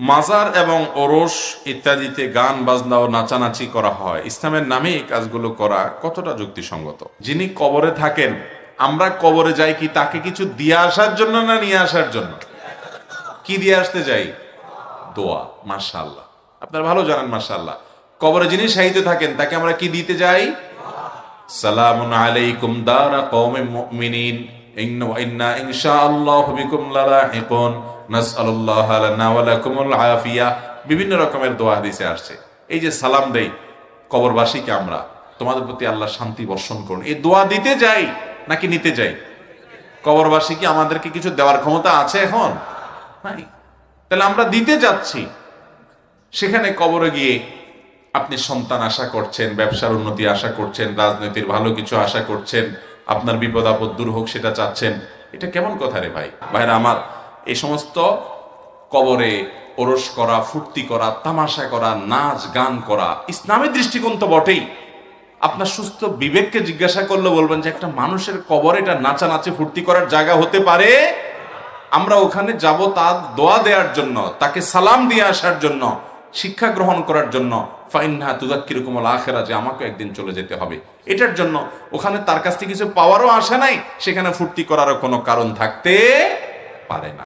মাজার এবং ওরস ইত্যাদিতে গান, বাজনা ও নাচানাচি করা হয়। ইসলামের নামে এই কাজগুলো করা কতটা যুক্তিসঙ্গত? যিনি কবরে থাকেন, আমরা কবরে যাই কি তাকে কিছু দিয়ে আসার জন্য না নিয়ে আসার জন্য? কি দিয়ে আসতে যাই? দোয়া, মাশাআল্লাহ। আপনারা ভালো জানেন, মাশাআল্লাহ। কবরে যিনি শাহিতে থাকেন, তাকে আমরা কি দিতে যাই? সালামুন আলাইকুম দারা কওমিন মুমিনিন। ইন্না ইন্না বিভিন্ন রকমের দোয়া হাদিসে আসছে। এই যে সালাম দেই কবরবাসীকে আমরা, তোমাদের প্রতি আল্লাহ শান্তি বর্ষণ করুন। এই দোয়া দিতে যাই নাকি নিতে যাই? কবরবাসী কি আমাদেরকে কিছু দেওয়ার ক্ষমতা আছে এখন? নাই। তাহলে আমরা দিতে যাচ্ছি। সেখানে কবরে গিয়ে আপনি সন্তান আশা করছেন, ব্যবসার উন্নতি আশা করছেন, রাজনীতির ভালো কিছু আশা করছেন, আপনার বিপদ আপদ দূর হোক সেটা চাচ্ছেন। এটা কেমন কথা রে ভাই? ভাইরা আমার এই সমস্ত কবরে ওরস করা, ফুর্তি করা, তামাশা করা, নাচ, গান করা, ইসলামের দৃষ্টিকোণ তো বটেই। আপনার সুস্থ বিবেককে জিজ্ঞাসা করলে বলবেন যে একটা মানুষের কবরে এটা নাচানাচি, ফুর্তি করার জায়গা হতে পারে? আমরা ওখানে যাব তার দোয়া দেওয়ার জন্য, তাকে সালাম দিয়ে আসার জন্য, শিক্ষা গ্রহণ করার জন্য। ফাইনহা তুদাক্কিরকুমল আখেরা, যে আমাকে একদিন চলে যেতে হবে। এটার জন্য ওখানে তার কাছ থেকে কিছু পাওয়ারও আসে নাই, সেখানে ফুর্তি করারও কোনো কারণ থাকতে পারে না।